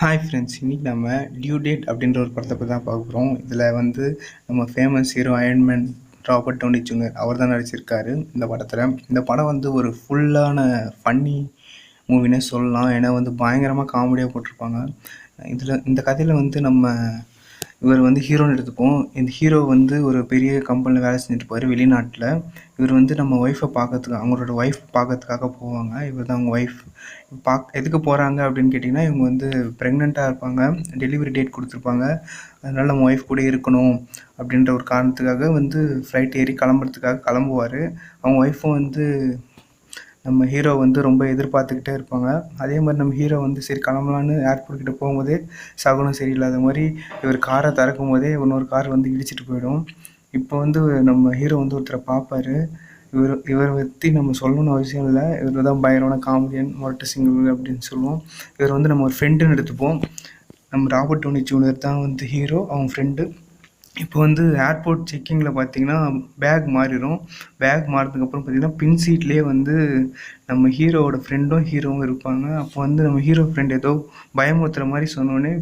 Hi friends இன்றைக்கி நம்ம due date அப்படின்ற ஒரு படத்தை பற்றி தான் பார்க்க போகிறோம் இதில் வந்து நம்ம famous hero Iron Man Robert Downey junior அவர் தான் நடிச்சிருக்காரு இந்த படத்தில். இந்த படம் வந்து ஒரு ஃபுல்லான ஃபன்னி மூவினே சொல்லலாம். ஏன்னா வந்து பயங்கரமாக காமெடியாக போட்டிருப்பாங்க. இதில் இந்த கதையில் வந்து நம்ம இவர் வந்து ஹீரோன்னு எடுத்துப்போம். இந்த ஹீரோ வந்து ஒரு பெரிய கம்பெனியில் வேலை செஞ்சுட்டு போவார் வெளிநாட்டில். இவர் வந்து நம்ம ஒய்ஃபை பார்க்கறதுக்கு அவங்களோட ஒய்ஃப் பார்க்கறதுக்காக போவாங்க. இவர் தான் அவங்க ஒய்ஃப் பாக் எதுக்கு போகிறாங்க அப்படின்னு கேட்டிங்கன்னா இவங்க வந்து ப்ரெக்னெண்ட்டாக இருப்பாங்க. டெலிவரி டேட் கொடுத்துருப்பாங்க. அதனால் நம்ம ஒய்ஃப் கூட இருக்கணும் அப்படின்ற ஒரு காரணத்துக்காக வந்து ஃப்ளைட் ஏறி கிளம்புறதுக்காக கிளம்புவார். அவங்க ஒய்ஃபும் வந்து நம்ம ஹீரோ வந்து ரொம்ப எதிர்பார்த்துக்கிட்டே இருப்பாங்க. அதே மாதிரி நம்ம ஹீரோ வந்து சரி கிளம்பலான்னு ஏர்போர்ட் கிட்ட போகும்போதே சகுனம் சரியில்லாத மாதிரி இவர் காரை திறக்கும் போதே இன்னொரு கார் வந்து இடிச்சிட்டு போயிடும். இப்போ வந்து நம்ம ஹீரோ வந்து ஒருத்தரை பார்ப்பாரு. இவர் இவரை பற்றி நம்ம சொல்லணும்னு அவசியம் இல்லை. இவர் தான் பயங்கரமான காமெடியன் மொரட்ட சிங்கிள் அப்படின்னு சொல்லுவோம். இவர் வந்து நம்ம ஒரு ஃப்ரெண்டுன்னு எடுத்துப்போம். நம்ம ராபர்ட் டோனி ஜூனியர் தான் வந்து ஹீரோ அவங்க ஃப்ரெண்டு இப்போ வந்து ஏர்போர்ட் செக்கிங்கில் பார்த்தீங்கன்னா பேக் மாறிடும் பேக் மாறினதுக்கப்புறம் பார்த்தீங்கன்னா பின் சீட்லேயே வந்து நம்ம ஹீரோவோட ஃப்ரெண்டும் ஹீரோவும் இருப்பாங்க. அப்போ வந்து நம்ம ஹீரோ ஃப்ரெண்ட் ஏதோ பயமுறுத்துற மாதிரி சொன்னோடனே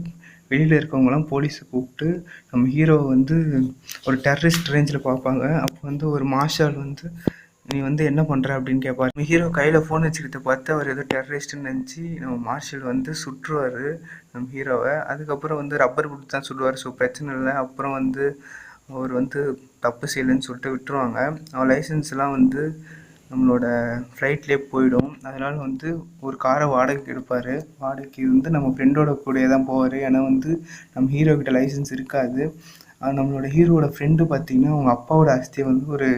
வெளியில் இருக்கவங்களாம் போலீஸை கூப்பிட்டு நம்ம ஹீரோவை வந்து ஒரு டெரரிஸ்ட் ரேஞ்சில் பார்ப்பாங்க. அப்போ வந்து ஒரு மார்ஷால் வந்து நீ வந்து என்ன பண்ணுற அப்படின்னு கேட்பாரு நம்ம ஹீரோ கையில் ஃபோன் வச்சுக்கிட்டு பார்த்து அவர் ஏதோ டெரரிஸ்ட்னு நினச்சி நம்ம மார்ஷல் வந்து சுற்றுவார் நம்ம ஹீரோவை அதுக்கப்புறம் வந்து ரப்பர் கொடுத்து தான் சுடுவார். ஸோ பிரச்சனை இல்லை. அப்புறம் வந்து அவர் வந்து தப்பு செய்யலைன்னு சொல்லிட்டு விட்டுருவாங்க. அவன் லைசன்ஸ்லாம் வந்து நம்மளோட ஃப்ளைட்லேயே போயிடும். அதனால் வந்து ஒரு காரை வாடகைக்கு எடுப்பார். வாடகைக்கு வந்து நம்ம ஃப்ரெண்டோட கூடயே தான் போவார். ஏன்னா வந்து நம்ம ஹீரோ கிட்ட லைசன்ஸ் இருக்காது. நம்மளோட ஹீரோவோட ஃப்ரெண்டு பார்த்திங்கன்னா அவங்க அப்பாவோட அஸ்தியை வந்து ஒரு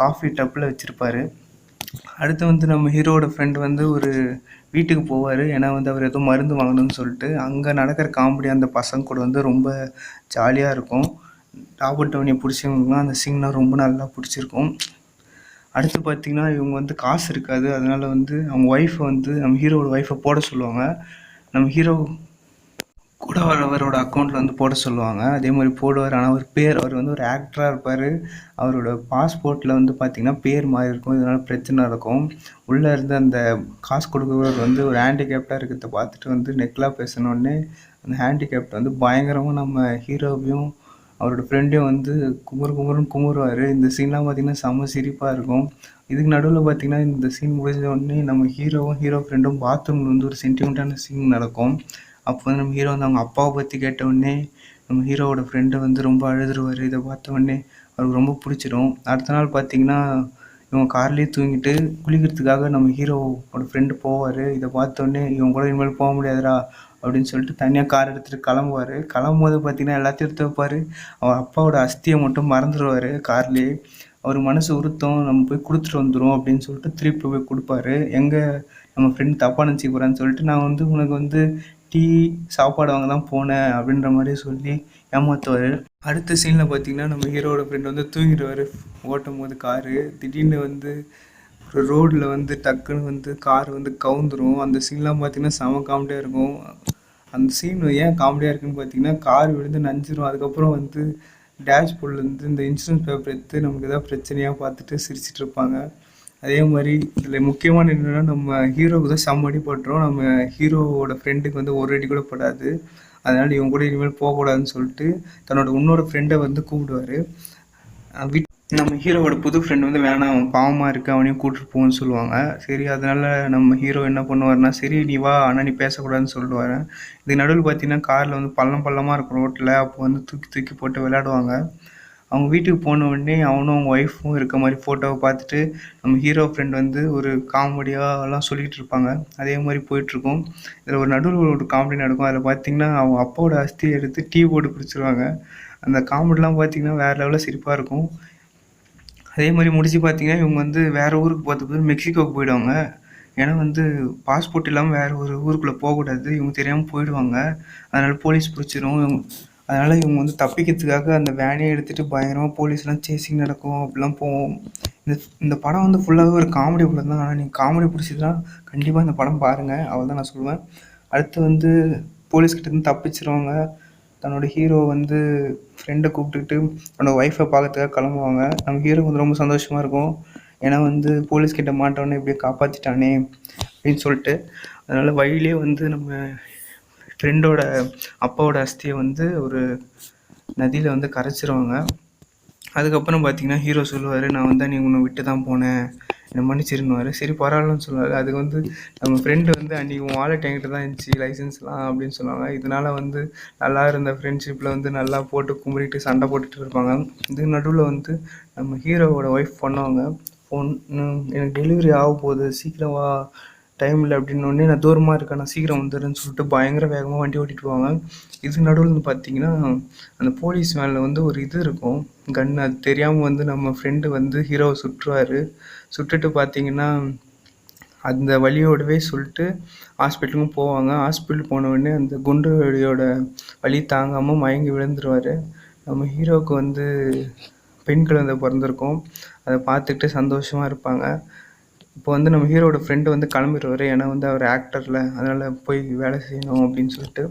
காஃபி டப்பில் வச்சுருப்பாரு. அடுத்து வந்து நம்ம ஹீரோவோட ஃப்ரெண்டு வந்து ஒரு வீட்டுக்கு போவார். ஏன்னா வந்து அவர் ஏதோ மருந்து வாங்கணும்னு சொல்லிட்டு அங்கே நடக்கிற காமெடி அந்த பசங்க கூட வந்து ரொம்ப ஜாலியாக இருக்கும். ராபர்ட் டவுனியை பிடிச்சவங்களுக்குலாம் அந்த சீன்லாம் ரொம்ப நல்லா பிடிச்சிருக்கும். அடுத்து பார்த்திங்கன்னா இவங்க வந்து காசு இருக்காது. அதனால வந்து அவங்க ஒய்ஃபை வந்து நம்ம ஹீரோவோட ஒய்ஃபை போட சொல்லுவாங்க. நம்ம ஹீரோ கூட வரவரோட அக்கௌண்ட்டில் வந்து போட சொல்லுவாங்க. அதே மாதிரி போடுவார். ஆனால் அவர் பேர் அவர் வந்து ஒரு ஆக்டராக இருப்பார். அவரோட பாஸ்போர்ட்டில் வந்து பார்த்திங்கன்னா பேர் மாதிரி இருக்கும். இதனால் பிரச்சனை நடக்கும். உள்ளே இருந்து அந்த காசு கொடுக்குறவர் வந்து ஒரு ஹேண்டிகேப்டாக இருக்கிறத பார்த்துட்டு வந்து நெக்லாக பேசினோடனே அந்த ஹேண்டிகேப்ட் வந்து பயங்கரமாக நம்ம ஹீரோவையும் அவரோட ஃப்ரெண்டையும் வந்து குமுறு குமுறுன்னு குமுறுவார். இந்த சீன்லாம் பார்த்திங்கன்னா செம்ம சிரிப்பாக இருக்கும். இதுக்கு நடுவில் பார்த்திங்கன்னா இந்த சீன் முடிஞ்ச உடனே நம்ம ஹீரோவும் ஹீரோ ஃப்ரெண்டும் பாத்ரூமில் வந்து ஒரு சென்டிமெண்ட்டான சீன் நடக்கும். அப்போ வந்து நம்ம ஹீரோ வந்து அவங்க அப்பாவை பற்றி கேட்டவுடனே நம்ம ஹீரோவோட ஃப்ரெண்டு வந்து ரொம்ப அழுதுருவார். இதை பார்த்தவொடனே அவருக்கு ரொம்ப பிடிச்சிரும். அடுத்த நாள் பார்த்திங்கன்னா இவன் கார்லேயே தூங்கிட்டு குளிக்கிறதுக்காக நம்ம ஹீரோவோட ஃப்ரெண்டு போவார். இதை பார்த்த இவன் இவங்க கூட இனிமேல் போக முடியாதுடா அப்படின்னு சொல்லிட்டு தனியாக கார் எடுத்துகிட்டு கிளம்புவார். கிளம்பும் போது பார்த்தீங்கன்னா எல்லாத்தையும் எடுத்து வைப்பார். அவர் அப்பாவோட அஸ்தியை மட்டும் மறந்துடுவார் கார்லேயே அவர் மனசு உறுத்தம். நம்ம போய் கொடுத்துட்டு வந்துடும் அப்படின்னு சொல்லிட்டு திருப்பி போய் கொடுப்பாரு. எங்கே நம்ம ஃப்ரெண்ட் தப்பாக நினச்சிக்க போகிறான்னு சொல்லிட்டு நான் வந்து உனக்கு வந்து டீ சாப்பாடு வாங்க தான் போனேன் அப்படின்ற மாதிரி சொல்லி ஏமாற்றுவார் அடுத்த சீனில் பார்த்தீங்கன்னா நம்ம ஹீரோட ஃப்ரெண்ட் வந்து தூங்கிடுவார். ஓட்டும் போது காரு திடீர்னு வந்து ஒரு ரோட்டில் வந்து டக்குன்னு வந்து கார் வந்து கவுந்துரும். அந்த சீன்லாம் பார்த்தீங்கன்னா செம காமெடியாக இருக்கும். அந்த சீன் ஏன் காமெடியாக இருக்குன்னு பார்த்தீங்கன்னா கார் விழுந்து நஞ்சிரும். அதுக்கப்புறம் வந்து டேஷ்போர்ட்லேருந்து இந்த இன்சூரன்ஸ் பேப்பர் எடுத்து நமக்கு ஏதாவது பிரச்சனையாக பார்த்துட்டு சிரிச்சிட்டு இருப்பாங்க. அதே மாதிரி இதில் முக்கியமான என்னென்னா நம்ம ஹீரோவுக்கு தான் செம்ம அடி பட்டுரும் நம்ம ஹீரோவோட ஃப்ரெண்டுக்கு வந்து ஒரு அடி கூட படாது. அதனால் இவங்க கூட இனிமேல் போகக்கூடாதுன்னு சொல்லிட்டு தன்னோட இன்னொரு ஃப்ரெண்டை வந்து கூப்பிடுவார். வீட் நம்ம ஹீரோவோட புது ஃப்ரெண்ட் வந்து வேணாம் அவன் பாவமாக இருக்கு அவனையும் கூட்டிட்டு போகணும்னு சொல்லுவாங்க. சரி அதனால நம்ம ஹீரோ என்ன பண்ணுவார்னா சரி நீ வா ஆனால் நீ பேசக்கூடாதுன்னு சொல்லுவார். இது நடுவில் பார்த்தீங்கன்னா காரில் வந்து பள்ளம் பள்ளமாக இருக்கும் ரோட்டில் அப்போ வந்து தூக்கி தூக்கி போட்டு விளையாடுவாங்க. அவங்க வீட்டுக்கு போன உடனே அவனும் அவங்க ஒய்ஃபும் இருக்க மாதிரி ஃபோட்டோவை பார்த்துட்டு நம்ம ஹீரோ ஃப்ரெண்ட் வந்து ஒரு காமெடியாக எல்லாம் சொல்லிகிட்டு இருப்பாங்க. அதே மாதிரி போயிட்டுருக்கும் இதில் ஒரு நடுவில் ஒரு காமெடி நடக்கும். அதில் பார்த்தீங்கன்னா அவங்க அப்பாவோட அஸ்தியை எடுத்து டீ போட்டு பிடிச்சிருவாங்க அந்த காமெடிலாம் பார்த்திங்கன்னா வேறு லெவலில் சிரிப்பாக இருக்கும். அதே மாதிரி முடிச்சு பார்த்தீங்கன்னா இவங்க வந்து வேறு ஊருக்கு போகிறதுக்கு மெக்சிகோவுக்கு போயிடுவாங்க. ஏன்னா வந்து பாஸ்போர்ட் இல்லாமல் வேறு ஒரு ஊருக்குள்ளே போகக்கூடாது. இவங்க தெரியாமல் போயிடுவாங்க. அதனால் போலீஸ் பிடிச்சிரும். இவங்க அதனால் இவங்க வந்து தப்பிக்கிறதுக்காக அந்த வேனையை எடுத்துகிட்டு பயங்கரமாக போலீஸ்லாம் சேசிங் நடக்கும் அப்படிலாம் போவோம். இந்த இந்த படம் வந்து ஃபுல்லாகவே ஒரு காமெடி படம் தான். ஆனால் நீங்கள் காமெடி பிடிச்சதுன்னா கண்டிப்பாக இந்த படம் பாருங்கள் அவள் தான் நான் சொல்லுவேன். அடுத்து வந்து போலீஸ்கிட்டேருந்து தப்பிச்சிருவாங்க. தன்னோட ஹீரோ வந்து ஃப்ரெண்டை கூப்பிட்டுக்கிட்டு தன்னோட ஒய்ஃபை பார்க்கறதுக்காக கிளம்புவாங்க. நம்ம ஹீரோ வந்து ரொம்ப சந்தோஷமாக இருக்கும். ஏன்னா வந்து போலீஸ் மாட்டோன்னே இப்படியே காப்பாற்றிட்டானே அப்படின்னு சொல்லிட்டு. அதனால் வழியிலே வந்து நம்ம ஃப்ரெண்டோட அப்பாவோட அஸ்தியை வந்து ஒரு நதியில் வந்து கரைச்சிருவாங்க. அதுக்கப்புறம் பார்த்தீங்கன்னா ஹீரோ சொல்லுவார் நான் வந்து நீ உன்னை விட்டு தான் போனேன். என்னை மன்னிச்சிருந்துவார் சரி பரவாயில்லன்னு சொல்லுவார். அதுக்கு வந்து நம்ம ஃப்ரெண்டு வந்து அன்றைக்கி உன் வாலெட் என்கிட்ட தான் இருந்துச்சு லைசன்ஸ்லாம் அப்படின்னு சொல்லுவாங்க. இதனால் வந்து நல்லா இருந்த ஃப்ரெண்ட்ஷிப்பில் வந்து நல்லா போட்டு கும்பிட்டு சண்டை போட்டுட்டு இருப்பாங்க. இது நடுவில் வந்து நம்ம ஹீரோவோட ஒய்ஃப் பண்ணுவாங்க. ஃபோன் எனக்கு டெலிவரி ஆக போகுது. சீக்கிரம் வா. டைம் இல்லை அப்படின்னோடனே நான் தூரமாக இருக்கேன் நான் சீக்கிரம் வந்துடுறேன்னு சொல்லிட்டு பயங்கர வேகமாக வண்டி ஓட்டிட்டு போவாங்க. இது நடுவில் வந்து பார்த்தீங்கன்னா அந்த போலீஸ் மேலே வந்து ஒரு இது இருக்கும். கன் அது தெரியாமல் வந்து நம்ம ஃப்ரெண்டு வந்து ஹீரோவை சுற்றுவார் சுட்டுட்டு பார்த்தீங்கன்னா அந்த வழியோடவே சொல்லிட்டு ஹாஸ்பிட்டலுக்கும் போவாங்க. ஹாஸ்பிட்டல் போன உடனே அந்த குண்டு வழியோட வலி தாங்காமல் மயங்கி விழுந்துருவார். நம்ம ஹீரோவுக்கு வந்து பெண் குழந்தை பிறந்திருக்கும். அதை பார்த்துக்கிட்டு சந்தோஷமாக இருப்பாங்க. இப்போ வந்து நம்ம ஹீரோட ஃப்ரெண்டு வந்து கிளம்பிடுவார். ஏன்னா வந்து அவர் ஆக்டரில் அதனால் போய் வேலை செய்யணும் அப்படின்னு சொல்லிட்டு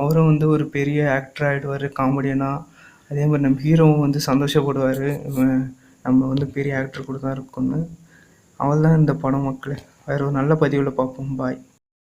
அவரும் வந்து ஒரு பெரிய ஆக்டர் ஆகிடுவார் காமெடியனாக அதே மாதிரி நம்ம ஹீரோவும் வந்து சந்தோஷப்படுவார். நம்ம வந்து பெரிய ஆக்டர் கூட தான் இருக்கோன்னு அவள் தான் இந்த படம் மக்கள். வேறு ஒரு நல்ல பதிவில் பார்ப்போம். பாய்